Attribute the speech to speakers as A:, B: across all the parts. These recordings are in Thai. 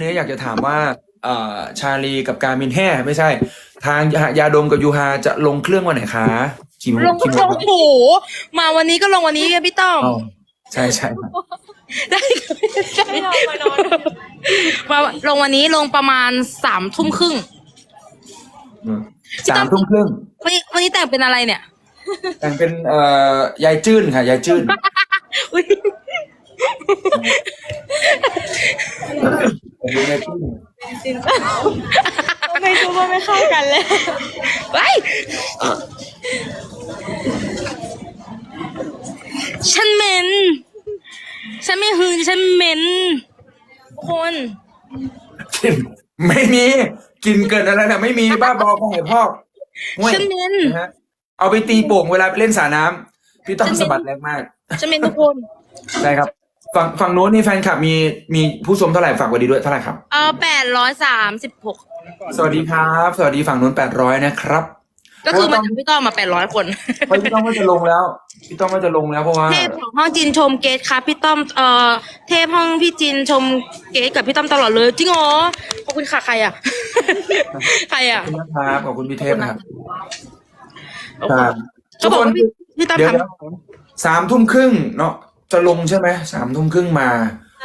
A: เนี้ยอยากจะถามว่าเอ่อชาลีกับการมินแห่ไม่ใช่ ทางยาดมกับยูฮาจะลงเครื่องวันไหนคะกี่โมง
B: ลง
A: กี่โมง
B: โอ้โหมาวันนี้ก็ลงวันนี้ไงพี่ต้อม
A: อ๋อใช่ใช่ครับ
B: ได้ใช่มาลงวันนี้ลงประมาณสามทุ่มครึ่ง
A: อืมสามทุ่มครึ่ง
B: วันนี้วันนี้แต่งเป็นอะไรเนี่ย
A: แต่งเป็นเอ่อยายจื้นค่ะ ยายจื้น
B: อุ๊ย
A: ยายจื้น
C: ไม่รู้ว่าไม่เข้ากันเลย
B: ไปฉันเหม็น ฉันไม่หืนฉันเหม็นทุกคน
A: กินไม่มีกินเกินอะไรนะไม่มีบ้าบอของหอยพอกห่วย
B: ฉันเหม็น
A: นะฮะเอาไปตีโป่งเวลาไปเล่นสระน้ำพี่ต้องสะบัดแรงมาก
B: ฉันเหม็นทุกคน
A: ได้ครับ ฝั่งฝั่งโน้นนี่แฟนคลับมีมีผู้ชมเท่าไหร่ฝากไว้ดีด้วยเท่าไหร่ครับ
B: เออแปดร้อยสามสิบหก
A: สวัสดีครับ สวัสดีฝั่งนู้นแปดร้อยนะครับ
B: ก็คือ
A: โอ้ยต้
B: มา
A: อง
B: จากพี่ต้อมมาแปดร้อยคน
A: เพราะพี่ต้องว่าจะลงแล้วพี่ต้องว่าจะลงแล้วเพราะว่า
B: เทพของห้องจินชมเกตครับพี่ต้อมเอ่อเทพห้องพี่จินชมเกตกับพี่ต้อมตลอดเลยจริงเหรอขอบคุณค่ะใครอะ ใครอะ
A: ขอบคุณนะครับขอบคุณพี่เทพนะครับ
B: ขอบ
A: ค
B: คุณ
A: รับ
B: เขาบอกว่าพี่พี่ต้อม
A: เดี๋ยว
B: ท
A: เดี๋ยวสามทุ่มครึ่งเนาะ จะลงใช่ไหมสามทุ่มครึ่งมา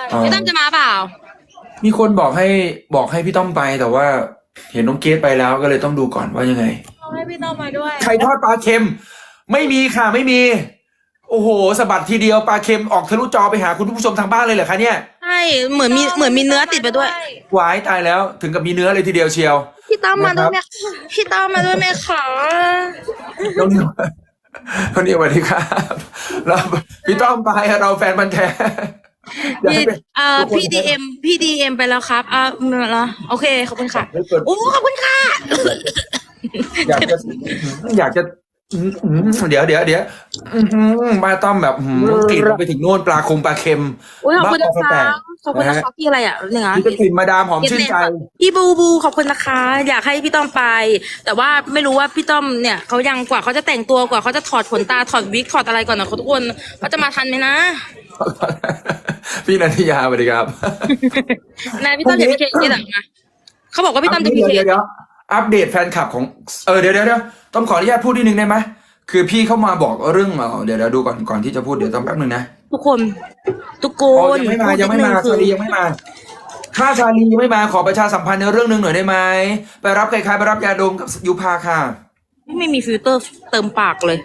A: เอ่ำอ
B: พี่ต้อมจะมาเปล่า
A: มีคนบอกให้บอกให้พี่ต้อมไปแต่ว่า เห็นน้องเกดไปแล้วก็เลยต้องดูก่อนว่ายังไง
C: เอาให้พี่ต้อมมาด้วย
A: ไข่ทอดปลาเค็ม ไม่มีค่ะไม่มี โอ้โหสะบัดทีเดียวปลาเค็มออกทะลุจอไปหาคุณผู้ชมทางบ้านเลยเหรอคะเนี่ย
B: ใช่เหมือนมีเหมือนมีเนื้อติดไปด้วย
A: วายตายแล้ว ถึงกับมีเนื้อเลยทีเดียวเชียว
B: พี่ต้อมมาด้วยไหมพี่ต้อมมาด้วยไหมคะ
A: น้องนิวน้องนิวสวัสดีครับเราพี่ต้อมไปเราแฟนบันธุ์แท้อยาก
B: พี่
A: ให้เป็น
B: เอ่อ
A: ทุกคน
B: พี่ดีเอ็มพี่ดีเอ็มไปแล้วครับอ่าเหรอโอเคขอบคุณค่ะ
A: ไม่เปิด
B: โอ้ขอบคุณค่ะ
A: อยากจะอยากจะ อืมอืมเดี๋ยวเดี๋ยวเดี๋ยวอื้อหือมาต้อมแบบอื้อหือกลิ่นไปถึงโน่นปลาคงปลาเค็ม
B: โอ้ยขอบคุณนะ
A: บ้า
B: คะ
A: แตก
B: ขอบคุณนะคะพี่อะไรอะเนี่ยนะ
A: นี่ก็กลิ่นมาดามหอมชื่นใจ
B: พี่บูบูขอบคุณนะคะ อยากให้พี่ต้อมไป แต่ว่าไม่รู้ว่าพี่ต้อมเนี่ยเขายังกว่าเขาจะแต่งตัวกว่าเขาจะถอดขนตาถอดวิกถอดอะไรก่อนนะทุกคนเขาจะมาทันไหมนะ
A: พี่นันทิยาสวัสดีครับ
B: นายพี่ต้อมอย่าพีเคเอะนะเขาบอกว่าพี่ต้อมจะพี
A: เดี๋ยว
B: เค
A: เดี๋ยวเดี๋ยว อัปเดตแฟนคลับของเออเดี๋ยวเดี๋ยวเดี๋ยวต้องขออนุญาตพูดนิดนึงได้ไหมคือพี่เข้ามาบอกเรื่องเออเดี๋ยวเดี๋ยวดูก่อนก่อนที่จะพูดเดี๋ยวต้องแป๊บนึงนะ
B: ทุกคนทุกค
A: อ๋อนยังไม่มายังไม่มา
B: พู
A: ชา
B: ด
A: ลี
B: นิดนึง
A: ยังไม่มาถ้าชาลียังไม่มาขอประชาสัมพันธ์ในเรื่องหนึ่งหน่อยได้ไหมไปรับใครๆไปรับยาดมกับยุพาค่ะ
B: คือไม่มีฟิลเตอร์เติมปากเลย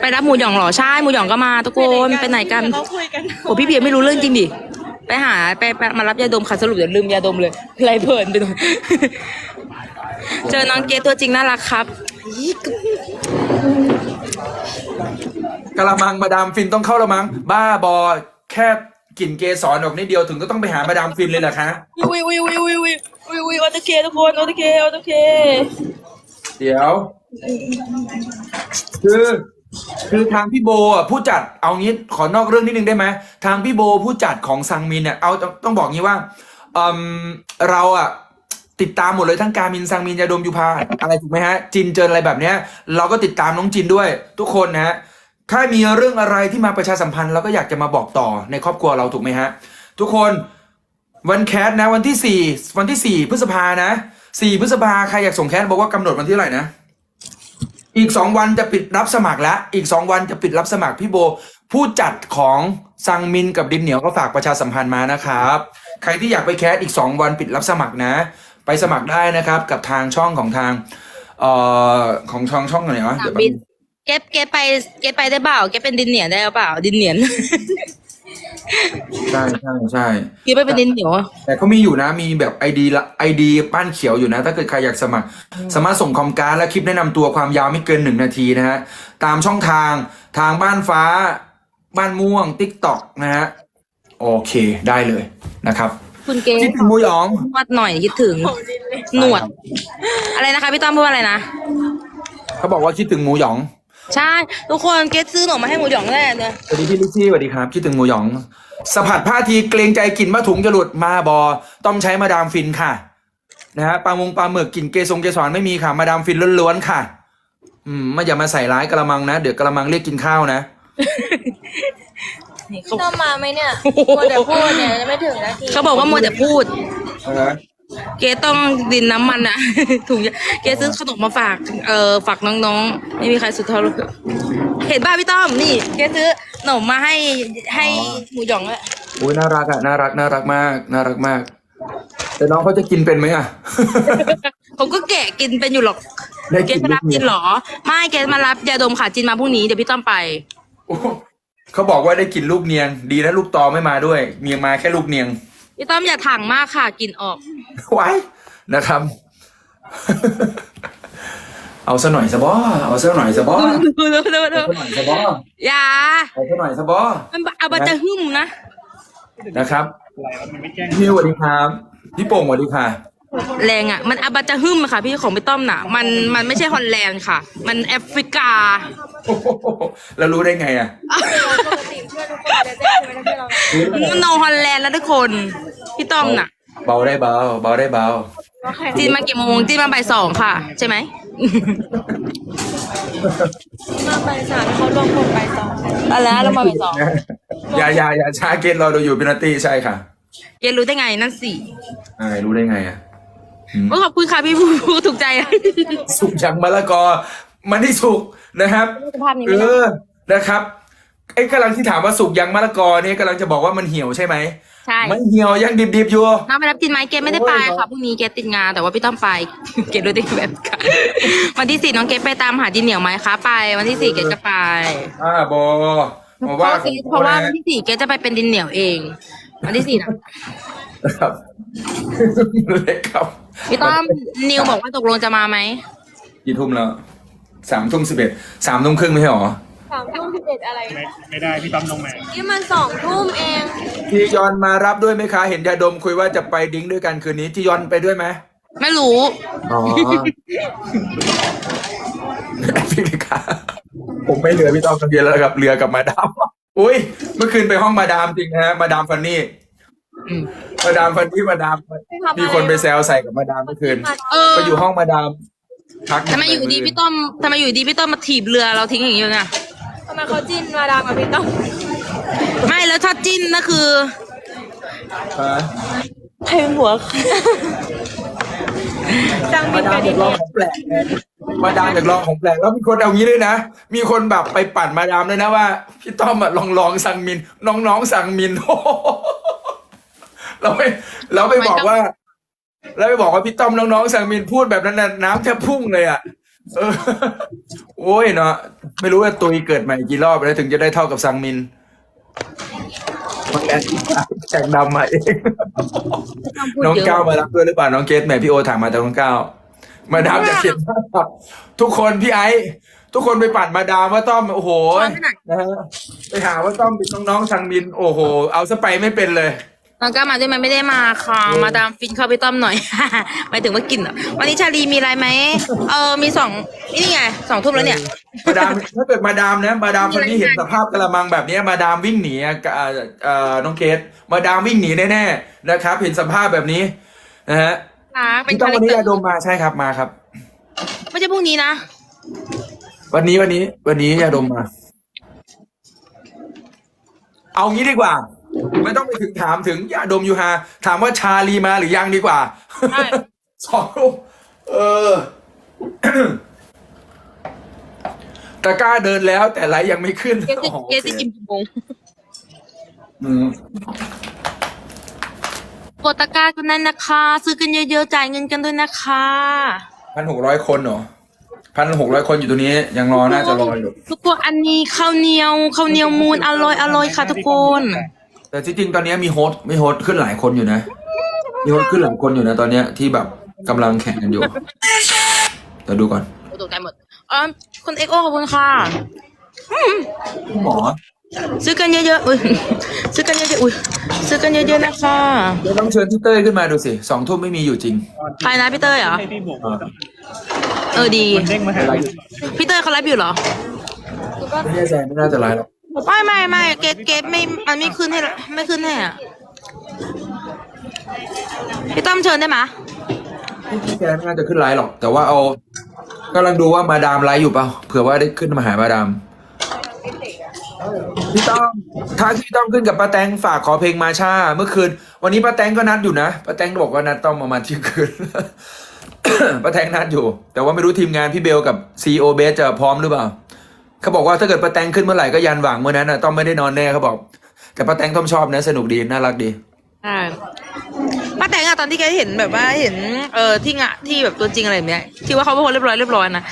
B: ไปรับหมูหยองเหรอใช่หมูหยองก็มาทุกคนไปไหนกัน
C: เขาคุยกัน
B: โอ้พี่เบียร์ไม่รู้เรื่องจริงดิไปหาไปไปมารับยาดมค่ะสรุปเดี๋ยวลืมยาดมเลยไรเพลินไปหน่อย เจอน้องเกดตัวจริงน่ารักครับ
A: กะละมังมาดามฟินต้องเข้าละมัง บ้าบอแค่กลิ่นเกสรออกนิดเดียวถึงก็ต้องไปหามาดามฟินเลยเหรอคะ
B: วิววิววิววิววิววิววิวโอเคทุกคนโอเคโอเค
A: เดี๋ยว คือคือทางพี่โบอะผู้จัดเอางี้ขอนอกเรื่องนิดนึงได้ไหมทางพี่โบผู้จัดของซังมินเนี่ยเอาต้องต้องบอกงี้ว่าอืมเราอะ ติดตามหมดเลยทั้งการมินซังมินยาดมยูพาอะไรถูกไหมฮะ จินเจออะไรแบบเนี้ย เราก็ติดตามน้องจินด้วย ทุกคนนะฮะถ้ามีเรื่องอะไรที่มาประชาสัมพันธ์เราก็อยากจะมาบอกต่อในครอบครัวเราถูกไหมฮะ ทุกคนวันแคสนะวันที่สี่วันที่สี่พฤษภานะสี่พฤษภาใครอยากส่งแคสบอกว่ากำหนดวันที่เท่าไหร่นะอีกสองวันจะปิดรับสมัครแล้ว อีกสองวันจะปิดรับสมัครพี่โบ ผู้จัดของซังมินกับดินเหนียวก็ฝากประชาสัมพันธ์มานะครับ ใครที่อยากไปแคสอีกสองวันปิดรับสมัครนะ ไปสมัครได้นะครับ กับทางช่องของทางเอ่อของช่องช่องไหนวะ
B: สนา
A: เดี๋
B: ม
A: ยวแป๊บ
B: บิน
A: นึง
B: เก็บเก็บไปเก็บไปได้เปล่า เก็บเป็นดินเหนียนได้หรือเปล่า ดินเหนียน
A: ใช่ใช่ใช่
B: เก็บไปเป็นดินเหนียวอะ
A: แต่เขามีอยู่นะ มีแบบไอดีละไอดีป้านเขียวอยู่นะ ถ้าเกิดใครอยากสมัคร สามารถส่งคอมการ์ดและคลิปแนะนำตัวความยาวไม่เกินหนึ่งนาทีนะฮะ ตามช่องทางทางบ้านฟ้า บ้านม่วงติ๊กต็อกนะฮะ โอเคได้เลยนะครับ
B: คุณเก
A: คิดถึงหมูหยอง
B: นวดหน่อยคิดถึง หนวด อะไรนะคะพี่ต้อมพูดว่าอะไรนะ
A: เขาบอกว่าคิดถึงหมูหยอง
B: ใช่ทุกคนเกตซื้อหนมมาให้หมูหยองแน่เลย
A: สวัสดีพี่ลิซซี่สวัสดีครับคิดถึงหมูหยองสะพัดผ้าทีเกรงใจกลิ่นมะถุงจะหลุดมาบอต้องใช้มาดามฟินค่ะนะฮะปลามงปลาหมึกกลิ่นเกสงเกสรไม่มีค่ะ มาดามฟินล้วนๆค่ะ อืมไม่อย่ามาใส่ร้ายกระมังนะ เดี๋ยวกระมังเรียกกินข้าวนะ
B: นี่เขา
C: ต้องมาไหมเนี่ยมัวแต่พูดเนี่ยจะไม่ถึงนาที
B: เขาบอกว่ามัวแต่พูด
A: อะไรนะ
B: เกต้องดินน้ำมันอะ ถุงยาเกซื้อขนมมาฝากเอ่อฝากน้องๆ ไม่มีใครสุดเท่าลูกเห็นป่ะพี่ต้อมนี่ เกซื้อขนมมาให้ให้หมูหยองอะ
A: โอ้ยน่ารักอะน่ารักน่ารักมากน่ารักมาก แต่น้องเขาจะกินเป็นไหมอะ
B: ผมก็แกะกินเป็นอยู่หรอก
A: ได้
B: เก
A: กิน
B: มารับจินเหรอ ไม่เกมารับยาดมค่ะจินมาพรุ่งนี้เดี๋ยวพี่ต้อมไป
A: โอ้ เขาบอกว่าได้กินลูกเนียง ดีนะลูกตอไม่มาด้วย เมียมาแค่ลูกเนียง
B: พี่ต้อมอย่าถังมากค่ะกินออก
A: ไว้นะครับ เอาซะหน่อยสะบอเอาซะหน่อยสะบอ
B: ดูดูดูดู
A: เอาซะหน่อยสะบอ
B: อย่า
A: เอาซะหน่อยสะบอ
B: มันเอาบัตจะหึ่มนะ
A: นะครับพี่สวัสดีครับ พี่โป่งสวัสดีค่ะ
B: แรงอะ มันอาบาจะหึ่มค่ะ พี่ของพี่ต้อมน่ะ มันมันไม่ใช่ฮอลแลนด์ค่ะ มันแอฟริกา
A: โอ้โหแล้วรู้ได้ไงอะ
C: ปกติเพื่อนทุกคนจะแจ้งใช่ไหมถ้าเพื่อนเรา
B: มันโนฮอลแลนด์แล้วทุกคน พี่ต้อมน่ะ
A: เบาได้เบาเบาได้เบา
C: ว่าใคร
B: จีนมากี่โมงจีนมาบ่ายสองค่ะ ใช่ไหม
C: มาไปสามเขารวมคนไปสองคน
B: ตอนแล้วเรามาบ่ายสอง
A: อย่าอย่าอย่าช้าเกตเราดูอยู่เป็นนาตีใช่ค่ะ
B: เกรู้ได้ไงนั่นสิ
A: ไอ้รู้ได้ไงอะ
B: โอ้ขอบคุณค่ะพี่ผู้ผู้ถูกใจ
A: สุกจากมะละกอ มันที่สุกนะครับ
B: สภาพนี้
A: เอ
B: ไม่ได้
A: อนะครับไอ้กำลังที่ถามว่าสุกยังมะละกอเนี่ยกำลังจะบอกว่ามันเหี่ยวใช่ไหม
B: ใช่
A: มันเหี่ยวยังดิบๆอยู่
B: น้องไปรับจินไหมเกไม่ได้ไป
A: โอ้ย
B: ค่ะพรุ่งนี้เกติดงานแต่ว่าพี่ต้อมไปเกรู้ได้แบบค่ะวันที่สี่น้องเกไปตามหาดินเหนียวไหมคะไป วันที่สี่เกจะไป
A: อ่าบอมา
B: เพราะ
A: ว่า
B: ว่าเพราะว่าวันที่สี่เกจะไปเป็นดินเหนียวเอง วันที่สี่นะ
A: นะครับเล็กครับ
B: พี่ต้อมนิวบอกว่าตกลงจะมาไหม
A: กี่ทุ่มแล้วสามทุ่มสิบเอ็ดสามทุ่มครึ่งไม่ใช่หรอ
C: สามทุ่มสิบเอ็ดอะไร
D: ไม่ไม่ได้พี่ต้อมลงมา
C: นี่มันสองทุ่มเอง
A: ที่ยอนมารับด้วยไหมคะ เห็นยาดมคุยว่าจะไปดิ้งด้วยกันคืนนี้ที่ยอนไปด้วยไหม
B: ไม่รู้
A: อ๋อพี่ลิกาผมไม่เหลือพี่ต้อมคนเดียวแล้วครับเรือกับมาดามอุ้ยเมื่อคืนไปห้องมาดามจริงนะฮะมาดามฟันนี่
B: อื ม
A: มาดามฟันนี่มาดามมีคนไปแซวใส่กับมาดามเมื่อคืน
B: เออ
A: ไปอยู่ห้องมาดามทัก
B: ทำไมอยู่ดีพี่ต้อมทำไมอยู่ดีพี่ต้อมมาถีบเรือเราทิ้งอย่างนี้ไง
C: ทำไมเขาจิ้นมาดามกับพี่ต้อง
B: ไม่แล้วถ้าจิ้นนะคือ
A: ฮะ
B: ใครเป็นหัว
C: จังบิ
A: มานดา
C: กั
A: ม
C: บ
A: อยากลอง
C: เนี่ย
A: ของแปลกไงมาดามอยากลองของแปลกแล้วมีคนเอางี้ด้วยนะ มีคนแบบไปปั่นมาดามด้วยนะว่า พี่ต้อมอะลองลองสั่งมิน น้องๆสั่งมิน เราไปเราไปบอกว่าแล้วไปบอกว่าพี่ต้อมน้องๆสั่งมินพูดแบบนั้นน่ะน้ำแทบพุ่งเลยอะเออโอ้ยเนาะไม่รู้ว่าตุยเกิดใหม่กี่รอบแล้วถึงจะได้เท่ากับสั่งมินมันแอนแจกดำมาเอง
B: พูด
A: น้อง
B: เยอะ
A: ก้าวมารับด้วยหรือเปล่าน้องเกสแหมพี่โอถามมาแต่น้องก้าวมาดามจะเขียนภาพทุกคนพี่ไอซ์ทุกคนไปปั่นมาดามว่าต้อมโอ้โหนะฮะไปหาว่าต้อมเป็นน้องๆสั่งมิน โอ้โห เอาซะไปไม่เป็นเลย
B: น้องก้าวมาด้วยไหมไม่ได้มาค่ะ มาดามฟินเข้าพี่ต้อมหน่อย หมายถึงว่ากินเหรอวันนี้ชาลีมีอะไรไหมเออมีสองนี่ไงสองทุ่มแล้วเนี่ย
A: มาดามถ้าเกิดมาดามนะ มาดามคนนี้เห็นสภาพกระมังแบบนี้มาดามวิ่งหนีอะเอ่อเอ่อน้องเกสมาดามวิ่งหนีแน่ๆนะครับ เห็นสภาพแบบนี้นะฮะ
B: ค่ะเป็น
A: พี่ต้อง
B: คาแร
A: วัน
B: ค
A: นี้
B: เตอร์
A: ยาดมมาใช่ครับมาครับ
B: ไม่ใช่พรุ่งนี้นะ
A: วันนี้วันนี้ วันนี้ยาดมมา เอางี้ดีกว่า ไม่ต้องไปถึงถามถึงยาดมยูฮา ถามว่าชาลีมาหรือยังดีกว่า
B: ใช่
A: สองรูปเออ ตะกร้าเดินแล้ว แต่ไลฟ์ยังไม่ขึ้น
B: เกส
A: โอ้โห
B: เกสจิมกี่โมง
A: อืม
B: กดตะกร้ากันนั้นนะคะ ซื้อกันเยอะๆ จ่ายเงินกันด้วยนะคะ
A: พันหกร้อยคนเหรอพันหกร้อยคนอยู่ตัวนี้ ยังรอน่าจะรออยู่
B: ทุกคนอันนี้ข้าวเหนียวข้าวเหนียวมูนอร่อยอร่อยค่ะทุกคน
A: แต่ที่จริงตอนนี้มีโฮสต์มีโฮสต์ขึ้นหลายคนอยู่นะ มีโฮสต์ขึ้นหลายคนอยู่นะตอนเนี้ยที่แบบกำลังแข่งกันอยู่เดี๋ยวดูก่อน
B: ตกใจหมดเออคุณเอ็กโอขอบคุณค่ะ
A: หมอ
B: ซื้อกันเยอะๆอุ้ยซื้อกันเยอะๆอุ้ยซื้อกันเยอะๆนะคะ
A: เดี๋ยวต้องเชิญพี่เต้ยขึ้นมาดูสิสองทุ่มไม่มีอยู่จริง
B: ใครนะพี่เต้ยเหรอ
D: ให้พี่โบก
A: อ่า
B: เออดี
D: มันเด้งมาหา
A: อะไร
D: อยู่
B: พี่เต้ยเขาไลฟ์อยู่เหรอ
A: ไม่แน่ใจไม่น่าจะไลฟ์หรอก
B: ไม่ไม่ไม่เกตเกตไม่มันไม่ขึ้นให้ไม่ขึ้นให้อะพี่ต้อมเชิญได้ไหม
A: พี่แกไม่น่าจะขึ้นไลฟ์หรอก แต่ว่าเอากำลังดูว่ามาดามไลฟ์อยู่เปล่าเผื่อว่าได้ขึ้นมาหามาดามพี่ต้อมถ้าพี่ต้อมขึ้นกับป้าแตงฝากขอเพลงมาชาเมื่อคืน วันนี้ป้าแตงก็นัดอยู่นะป้าแตงบอกว่านัดต้อมประมาณเที่ยงคืนป้าแตงนัดอยู่ แต่ว่าไม่รู้ทีมงานพี่เบลกับซีโอเบสจะพร้อมหรือเปล่า เขาบอกว่าถ้าเกิดป้าแตงขึ้นเมื่อไหร่ก็ยันหวังเมื่อนั้นนะต้อมไม่ได้นอนแน่เขาบอก แต่ป้าแตงต้อมชอบนะ สนุกดีน่ารักดี
B: ใช่ป้าแตงอะตอนที่แกเห็นแบบว่าเห็นเอ่อที่งะที่แบบตัวจริงอะไรแบบเนี้ยที่ว่าเขาเป็นคนเรียบร้อยเรียบร้อยนะ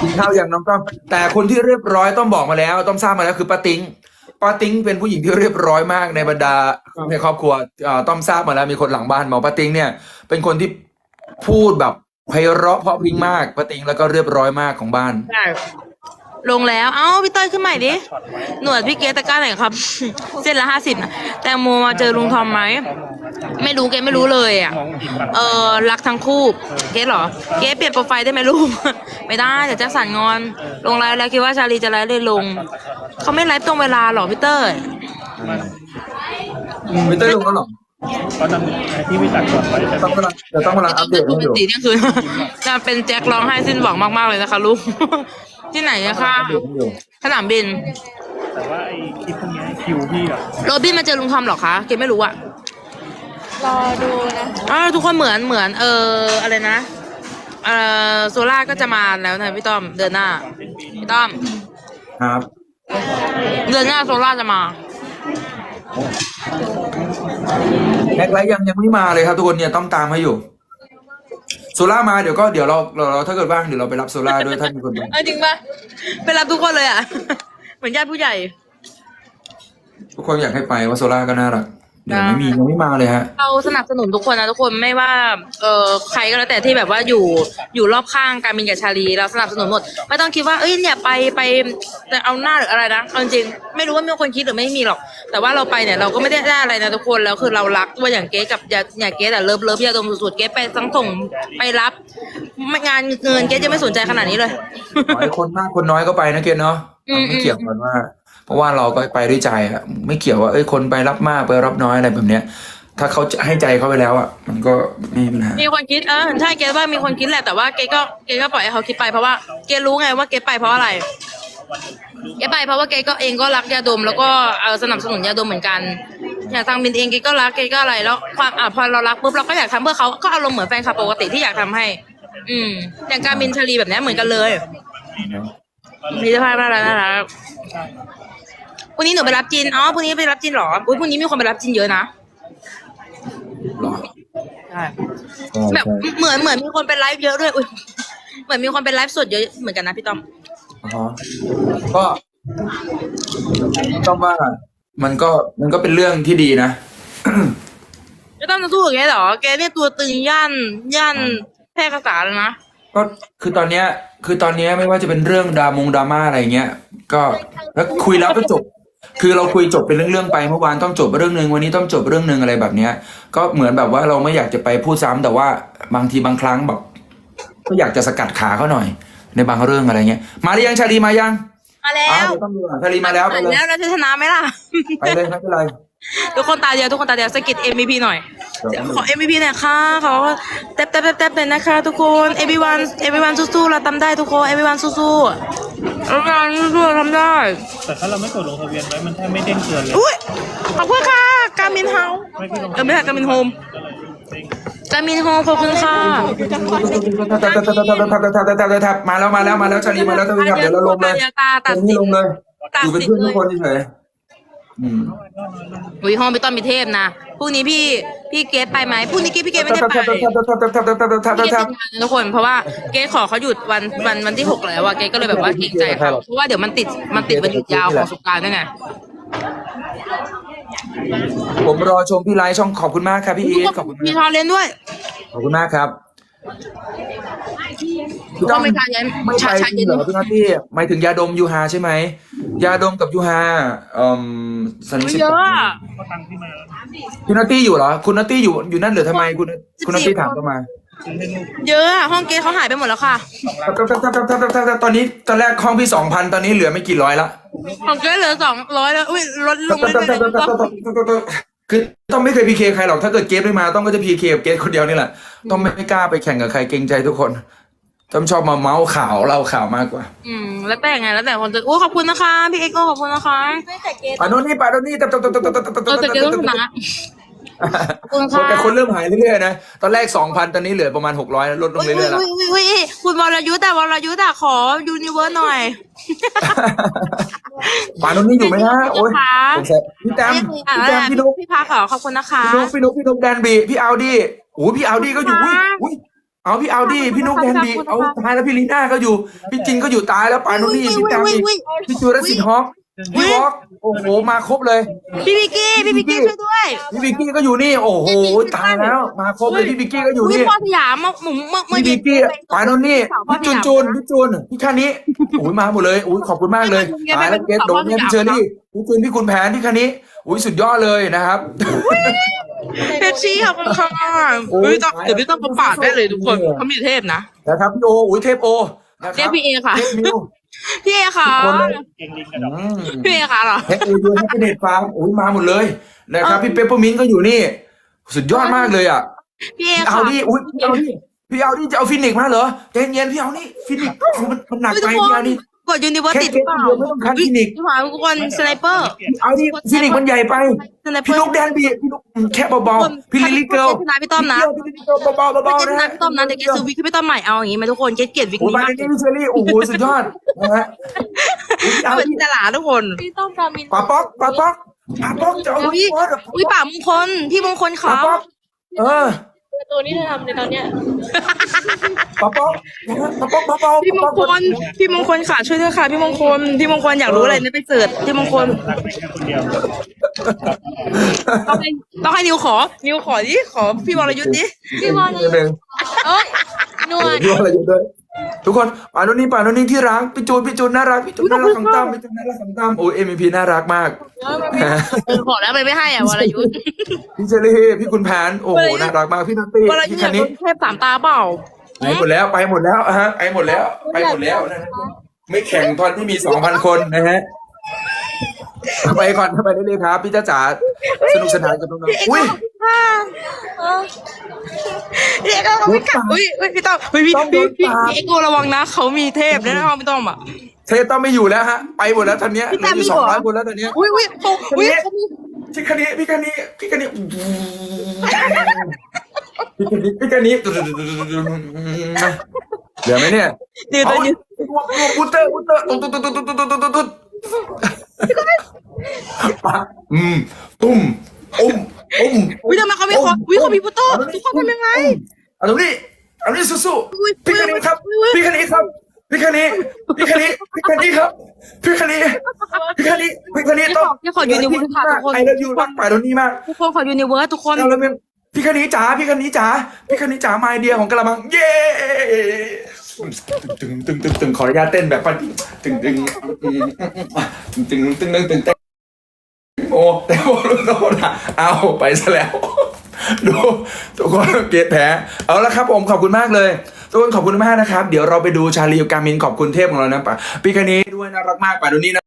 A: กินข้าวอย่างน้องต้อมแต่คนที่เรียบร้อยต้องบอกมาแล้วต้องทราบมาแล้วคือป้าติ้งป้าติ้งเป็นผู้หญิงที่เรียบร้อยมากในบรรดาในครอบครัวเอ่อต้องทราบมาแล้วมีคนหลังบ้านบอกป้าติ้งเนี่ยเป็นคนที่พูดแบบ ไพเราะเพราะพริ้งมากป้าติ้งแล้วก็เรียบร้อยมากของบ้าน
B: ใช่ลงแล้ว เอ้าพี่เต้ยขึ้นใหม่ดิ หนวดพี่เกตตะกร้าไหนครับ เส้นละห้าสิบนะแตงโมมาเจอลุงทอมไหม ไม่รู้เกตไม่รู้เลยอะ เออรักทั้งคู่ เกตเหรอ เกตเปลี่ยนโปรไฟล์ได้ไหมลูกไม่ได้เดี๋ยวแจ็คสันงอน ลงไลฟ์แล้วคิดว่าชาลีจะไลฟ์เลยลง เขาไม่ไลฟ์ตรงเวลาหรอพี่เต้ย
A: ไม่ต้องลงแล้วหรอ
D: เขาจะที่วิจักก่อนไว้แต่
A: ต้องกำลังเดี๋ยวต้องกำลังอัปเดต
B: คื
A: ให้
B: อเป็น
A: ดู
B: สีเนี่ยคือจะเป็นแจ็คร้องไห้สิ้นหวังมากๆเลยนะคะลูก ที่ไหนอะคะ
A: อัปเดตให้ดู
B: สนามบิน
D: แต่ว่าไอ้คลิปพวกเนี้ยคิวพี่กับ
B: โรบินมาเจอลุงทอมเหรอคะเกดไม่รู้อะ
C: รอดูนะ
B: อ่าทุกคนเหมือนเหมือน เอออะไรนะ เออโซล่าก็จะมาแล้วนะพี่ต้อมเดือนหน้าพี่ต้อม
A: ครับ
B: เดือนหน้าโซล่าจะมา
A: แม็กไลท์ยังยังไม่มาเลยครับทุกคนเนี่ยต้องตามให้อยู่โซล่ามาเดี๋ยวก็เดี๋ยวเราเราเราถ้าเกิดว่างเดี๋ยวเราไปรับโซล่าด้วยถ้ามีคนมา
B: เออจริงปะไปรับทุกคนเลยอะเหมือนญาติผู้ใหญ่
A: ทุกคนอยากให้ไปว่าโซล่าก็น่ารัก เดี๋ยวไม่มียังไม่มาเลยฮะ
B: เราสนับสนุนทุกคนนะทุกคนไม่ว่าเออใครก็แล้วแต่ที่แบบว่าอยู่อยู่รอบข้างการมินกับชาลีเราสนับสนุนหมด ไม่ต้องคิดว่าเอ้ยเนี่ยไปไปจะเอาหน้าหรืออะไรนะเอาจริงๆไม่รู้ว่ามีคนคิดหรือไม่มีหรอก แต่ว่าเราไปเนี่ยเราก็ไม่ได้ได้อะไรนะทุกคนแล้วคือเรารักว่าอย่างเก๊กับอย่าอย่างเก๊แต่เลิฟเลิฟยาดมสุดๆเก๊ไปทั้งส่งไปรับไม่งานเงินเก๊จะไม่สนใจขนาดนี้เลย
A: ขอให้คนมากคนน้อยก็ไปนะเกณฑ์เนาะ
B: อืม
A: ไม่เกี่ยวกันว่า เพราะว่าเราก็ไปด้วยใจอะไม่เกี่ยวว่าเอ้ยคนไปรับมากไปรับน้อยอะไรแบบเนี้ย ถ้าเขาจะให้ใจเขาไปแล้วอะมันก็ไม่มีปัญหา
B: มีคนคิดเออใช่เก๊ว่ามีคนคิดแหละแต่ว่าเก๊ก็เก๊ก็ปล่อยให้เขาคิดไปเพราะว่าเก๊รู้ไงว่าเก๊ไปเพราะอะไรเก๊ไปเพราะว่าเก๊ก็เองก็รักยาดม แล้วก็เอ่อสนับสนุนยาดมเหมือนกันอย่างทางบินเองเก๊ก็รักเก๊ก็อะไรแล้วความอะพอเรารักปุ๊บเราก็อยากทำเพื่อเขาก็อารมณ์เหมือนแฟนคลับปกติที่อยากทำให้ อืมอย่างการบินชาลีแบบเนี้ยเหมือนกันเลย มีสภาพน่ารักน่ารัก พรุ่งนี้หนูไปรับจิน อ๋อพรุ่งนี้ไปรับจินเหรออุ้ยพรุ่งนี้มีคนไปรับจินเยอะนะ
A: หรอ
B: ใช่แบบเหมือนเหมือนมีคนเป็นไลฟ์เยอะด้วย อุ้ย เหมือนมีคนเป็นไลฟ์สดเยอะเหมือนกันนะพี่ต้อม
A: อ๋อก็ต้องว่ามันก็มันก็เป็นเรื่องที่ดีนะ
B: ไม่ต้องมาสู้กับแกเหรอ แกเนี่ยตัวตึงย่านย่านแพร่กษาเลยนะ
A: ก็คือตอนเนี้ย คือตอนเนี้ยไม่ว่าจะเป็นเรื่องดรามงดราม่าอะไรเงี้ย ก็แล้วคุยแล้วก็จบ คือเราคุยจบเป็นเรื่องๆไปเมื่อวานต้องจบเรื่องหนึ่งวันนี้ต้องจบเรื่องหนึ่งอะไรแบบเนี้ย ก็เหมือนแบบว่าเราไม่อยากจะไปพูดซ้ำแต่ว่าบางทีบางครั้งแบบก็อยากจะสกัดขาเขาหน่อย ในบางเรื่องอะไรเงี้ย มาหรือยังชาลีมายัง
B: มาแล้
A: อ้าว
B: ว
A: เดี๋ยวต้องดูก่อนชาลีมาแล้วไปเลย
B: แล้วเราจะชนะไหมล่ะ
A: ไปเลยไม่เป็นไร
B: ทุกคนตาเดียวทุกคนตาเดียวสะกิด MVP หน่อย
A: เดี๋ยว
B: ขอ MVP หน่อยค่ะขอแท็บแท็บแท็บแท็บเลยนะคะ ทุกคน everyone everyone สู้ๆเราทำได้ทุกคน everyone สู้ๆ everyone สู้ๆทำได้
D: แต่ถ้าเราไม่กดลงทะเบียนไว้มันแทบไม่เด้งเตือนเลย
B: อุ้ยขอบคุณค่ะ การมินเฮา
D: ไม่พี่ลง
B: เออไม่ใช่การมินโฮม กามินโฮขอบคุณค่ะ
A: มาแล้วมาแล้วมาแล้วชาลีมาแล้วท่านผู้ชมเดี๋ยวเราลงเลย
B: ตัดสิน
A: ลงเลย
B: ตัด
A: อยู่เป็น
B: สิน
A: เพื่อนทุกคนเฉยอุ้
B: ยห้องพี่ต้อมมีเทพนะพรุ่งนี้พี่พี่เกตไปไหมพรุ่งนี้เกตพี่เกตไม่ได้ไปเกตติดงานทุกคนเพราะว่าเกตขอเขาหยุดวันวันวันที่หกแล้วอะเกตก็เลยแบบว่าเกรงใจเขาเพราะว่าเดี๋ยวมันติดมันติดวันหยุดยาวของสงกรารด้วยไง
A: ผมรอชมพี่ไลฟ์ช่องขอบคุณมากครับพี่อีทขอบคุณ
B: มี
A: มาก
B: ทอนเลนด้วย
A: ขอบคุณมากครับ
B: ก็ไม่ทานยัน
A: ไม่
B: ชา
A: ไป
B: ชา
A: จริ
B: เย็
A: ง
B: น
A: เหรอพี่นัทที่หมายถึงยาดมยูฮาใช่ไหมยาดมกับยูฮาเอ่อสนิทชิด
B: เยอะอะ
D: ก็ตังค์ที่มาแล้ว
A: พี่นัตตี้อยู่เหรอคุณนัตตี้อยู่อยู่นั่นหรือทำไมคุณคุณนัตตี้ถามเข้ามา
D: ซื้อให้ลูก
B: เยอะอะห้องเกตเขาหายไปหมดแล้วค่ะ
A: ตอนนี้ตอนแรกห้องพี่สองพันตอนนี้เหลือไม่กี่ร้อยละ
B: ของเกตเหลือสองร้อยแล้ว อุ้ยลดลงเรื่อยๆเลยก็
A: คือต้องไม่เคยพีเคใครหรอกถ้าเกิดเกฟไม่มาต้องก็จะพีเคกับเกฟคนเดียวนี่แหละ ต้องไม่กล้าไปแข่งกับใครเกรงใจทุกคนต้อมชอบมาเมาส์ข่าวเล่าข่าวมากกว่า
B: อืม แล้วแต่ไงแล้วแต่คนจะโอ้ขอบคุณนะคะพี่เอ็กโอขอบคุณนะคะ
C: ไม่แต่เกต
A: ปาโนนี่ปาโนนี่ตับตับตับตับตับตับตับ
B: เออแต่เกต้องชนะ ขอบคุณค่ะ
A: แต่คนเริ่มหายเรื่อยๆนะ ตอนแรกสองพันตอนนี้เหลือประมาณหกร้อยลดลง
B: อุ้ย
A: เรื่อยๆแล้ว
B: อุ้ยอุ้ยอุ้ยอุ้ยคุณวรยุทธ์แต่วรยุทธ์อะขอยูนิเวิร์สหน่อย
A: ปาโนนี่อยู่ไหมฮะโอ้ย
B: ค่ะ
A: สงสัยพี่แต้ม
B: อะ
A: พี่แต้มพี่นุ๊ก
B: พี่พักเหรอขอบคุณนะคะ
A: พี่นุ๊กพี่นุ๊กพี่นุ๊กแดนบีพี่เอาดี้โอ้ยพี่เอาดี้ก็อยู่อุ้ยอุ้ยเอาพี่เอาดี้พี่นุ๊กแดนบีเอาตายแล้วพี่ลีน่าก็อยู่ พี่จินก็อยู่ตายแล้วปาโนนี่พี่แต้มอีกพี่จูรศิษฐ์ฮอก พี่วอกโอ้โหมาครบเลย
B: พี่บิกกี้พี่บิกกี้ช่วยด้วย
A: พี่บิกกี้ก็อยู่นี่ โอ้โหตายแล้ว มาครบเลยพี่บิกกี้ก็อยู่
B: อุ้ย
A: นี่
B: พ่อสยามมาหมุนเมื่อเมื่อ
A: พี่
B: เย็
A: บิ
B: น
A: กกี้
B: ไป
A: ปาโนนี่
B: พ่อ
A: พี่
B: ส
A: จูน
B: ยาม
A: จูนพี่จูนพี่คันนี้อุ้ยมาหมดเลยอุ้ยขอบคุณมากเลย
B: แกไม่
A: ตายแล้วเกส
B: ข
A: โด
B: อบ
A: น
B: คุณ
A: เนี่ยพี่
B: ครับ
A: เชอรี่พี่จูนพี่คุณแผนพี่คันนี้อุ้ยสุดยอดเลยนะครับ
B: เพชรชี่ขอบคุณค่ะ
A: โอ้ย
B: เฮ้ยต้องเดี๋ยวพี่ต้องประปาดได้เลยทุกคนเขามีเทพนะ
A: นะครับพี่โออุ้ยเทพโอนะค
B: เรีย
A: รั
B: ก
A: บ
B: พี่เอค่ะ
A: เท พนิว
B: พี่เอค่ะ
A: คนเลย
D: เก่งลิงกับดอก
A: อืม
B: พี่เอค่ะเหรอ
A: เทพเอดูแฮปปี้เน็ตฟาร์มอุ้ยมาหมดเลยนะครับ พี่เปปเปอร์มินต์ก็อยู่นี่ สุดยอดมากเลยอะ
B: พี่เอ
A: พี่เอา
B: ค่ะ
A: ดิอุ้ยพี่เอาดิพี่เอาดิจะเอาฟินิกซ์มาเหรอใจเย็นๆพี่เอานี่ฟินิกซ์มันมันหนัก
B: เฮ้ย
A: ไป
B: ทุกค
A: พี่
B: น
A: เอาดิ
B: กดยูนิเวิร์ส
A: แค่
B: ติดหรือเปล่า
A: เกมเดียวไม่ต้องการคลินิก
B: พี่หวานทุกคนสไนเปอร์
A: เอาดิฟินิกซ์มันใหญ่ไป
B: สไนเปอ
A: พี่
B: ร์
A: ลูกแดนบีพี่ลูกแค่เบาๆพี่ลิลลี่เกิล
B: ชนะพี่ต้อมนะ
A: พี่ลิลลี่เกิลเบาๆ
B: ไม่
A: เบา
B: เก
A: ๆ
B: ต
A: นะ
B: นะพี่ต้อมนะแต่เกตซื้อวิกให้พี่ต้อมใหม่เอาอย่างงี้ไหมทุกคนเกตเกลียดวิก
A: โอ้ย
B: นี้
A: มา
B: มาก
A: ในนี้พี่เชอรี่โอ้โหสุดยอดนะฮะเอา
B: เป็น
A: ดิ
B: ตลาดทุกคน
C: พี่ต้องกามิน
A: ปาป๊อกปาป๊อกปาป๊อกจะเอา
B: อุ้ย
A: หัว
B: อุ้ยป่ามงคลพี่มงคล
A: ปา
B: เขา
A: ป๊อ กเออ
C: ตัวนี้เธอทำในตอนเนี้ย
A: ปาป๊อกปาป๊อกปาป๊อก
B: พี่มงคลพี่มงคลค่ะช่วยด้วยค่ะ พี่มงคลพี่มงคลอยากรู้อะไรเนี่ยไปเสิร์ชพี่มงคล
D: รักไม่แค่คนเดียว
B: ต้องให้ต้องให้นิวขอ นิวขอดิขอพี่วรยุทธ์ดิ
C: พี่วอน
A: นิดนึง
C: เอ้ยนวด
A: พี่ว่าอะไรอยู่ด้วย ทุกคนป่านุนี่ป่านุนี่ที่รักพี่จูนพี่จูนน่ารักพี่จูนน่ารักของตั้มพี่จูนน่ารักของตั้มโอ้ยเอ็มพีน่ารักมาก
B: เออขอแล้วไปไม่ให้อะวรยุทธ์
A: พี่เจอรี่พี่คุณแผนโอ้โหน่ารักมากพี่นัตตี้
B: วรยุท
A: พี่
B: ธ์อ
A: คั
B: ยานกโด
A: นี้
B: นเทพสามตาเปล่า
A: ไปหมดแล้วไปหมดแล้วฮะไปหมดแล้วไปหมดแล้วนะฮะไม่แข่งตอนที่มีสองพันคนนะฮะไปก่อนไปได้เลยครับ พี่จ้าจ๋าสนุกสนานกับน้องๆอุ้ย
B: พี่เอกก็ไม่ขับอุ้ยอุ้ยพี่ต้อมยพี่พี่พี่พี่เอกโกระวังนะเขามีเทพนะพี่ต้อมอะ
A: เทพต้องไม่อยู่แล้วฮะ ไปหมดแล้วทันเนี้ย
B: พี่
A: เหออยู่สอง
B: ร้า
A: นมดแล้วตอนเนี้ย
B: อุ้ยอุ้ยปุ๊บอุ้ยเพี่
A: คันนี้พี่คันนี้พี่คันนี้พี่คันนี้พี่คันนี้เหลือไหมเนี่ย
B: เดี๋ยวตอนนี้
A: พุตเตอร์พุตเตอร์ตุ๊ดตุ๊ดตุ๊ดตุ๊ดตุ๊ดตุ๊ดตุ๊ดอืมตุ้มอุ้ม อุ้ม
B: วิ่งไมเขาไม่ขอวิ่เขามีปุตโต้ทุกคนเป็นยังไง
A: อารอนนี่อารอน
B: นี่สู้
A: ๆพี่คันนี้ครับพี่คันนี้ครับพี่คันนี้พี่คันนี้พี่คันนี้ครับพี่คันนี้พี่คันนี้พี่คันนี้ต้อง
B: พี่ขอยูนิเวิร์สค่ะทุกคน
A: ไอ้เราอยู่รักป่าโดนี้มาก
B: ทุกคนขอยูนิเวิร์สทุกคน
A: พี่คันนี้จ๋าพี่คันนี้จ๋าพี่คันนี้จ๋ามาไอเดียของกระมังเย้ตึงตึงตึงตึงขออนุญาตเต้นแบบปันตึงตึงตึงตึงตึงตึงตึงเต้ โอ้แต่โอ้ลูกโดนอะเอาไปซะแล้ว ดูทุกคนเกลียดแพ้เอาละครับผมขอบคุณมากเลยทุกคนขอบคุณมากนะครับ เดี๋ยวเราไปดูชาลีกับการมินขอบคุณเทพของเรานะป่ะพี่คันนี้ด้วยน่ารักมากป่ะดูนี่นะ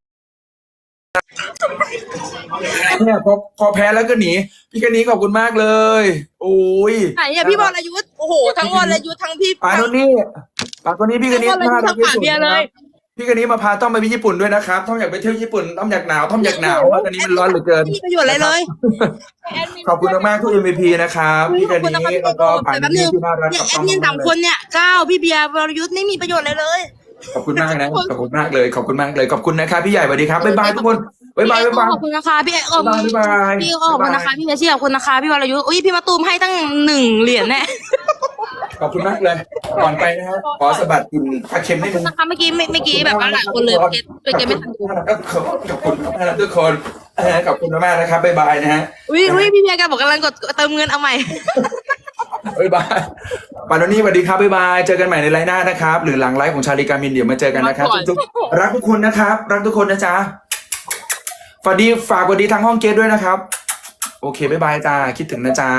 A: เนี่ยพอพอแพ้แล้วก็หนีพี่คันนี้ขอบคุณมากเลยโอ้ย
B: ไหนอะพี่วรยุทธ์โอ้โหทั้งวรยุทธ์ทั้งพี่
A: ป่าโนนี่ป่าคนนี้พี่คันนี้
B: ทั้งวรยุทธ์ทั้งป่าเบียร์เลย
A: พี่คันนี้มาพาต้อมไปญี่ปุ่นด้วยนะครับต้อมอยากไปเที่ยวญี่ปุ่นต้อมอยากหนาวต้อมอยากหนาวเพราะตอนนี้มันร้อนเหลือเกิน
B: ไม่มีประโยชน์อะไรเลย
A: ขอบคุณมากๆทุก MVP นะครับพี่คันนี้แล้วก็ป่า
B: แต่
A: น
B: แป๊บ
A: นี้
B: นึง
A: ที่น่ารัก
B: เนี่ย
A: กับ
B: แอ
A: ต้อ
B: ด
A: ม
B: มินสามคนเนี่ยก้าวพี่เบียร์วรยุทธ์ไม่มีประโยชน์อะไรเลย
A: ขอบคุณมากนะขอบคุณมากเลยขอบคุณมากเลยขอบคุณนะครับพี่ใหญ่สวัสดีครับบ๊ายบายทุกคนบ๊ายบายบ๊ายบาย
B: ขอบคุณนะคะพี่เอ็กซ์ขอบคุณ
A: บ๊ายบาย
B: พี่ขอบคุณนะคะพี่เบียร์ชี่ขอบคุณนะคะพี่วรยุทธ์อุ้ยพี่มาตูมให้ตั้งหนึ่งเหรียญแน่
A: ขอบคุณมากเลย ก่อนไปนะฮะขอสะบัดกลินปลาเค็มนิดนึง
B: นะคะเมื่อกี้เมื่อกี้แบบว่าหลายคนเลยเก็ตเก็ตไม่ทันดู
A: ขอบคุณมากทุกคนเออขอบคุณมากนะครับบ๊ายบายนะฮะ
B: อุ้ยอุ้ยพี่เบียร์กันบอกกำลังกดเติมเงินเอาใหม่
A: บ๊ายบายปานนี่สวัสดีครับบ๊ายบาย เจอกันใหม่ในไลน์หน้านะครับ หรือหลังไลฟ์ของชาลีกามินเดี๋ยวมาเจอกันนะครับ
B: มาก่อน
A: ทุกๆรักทุกคนนะครับ รักทุกคนนะจ๊ะฝากดีฝากสวัสดีทางห้องเกตด้วยนะครับ โอเคบ๊ายบายจ้าคิดถึงนะจ๊ะ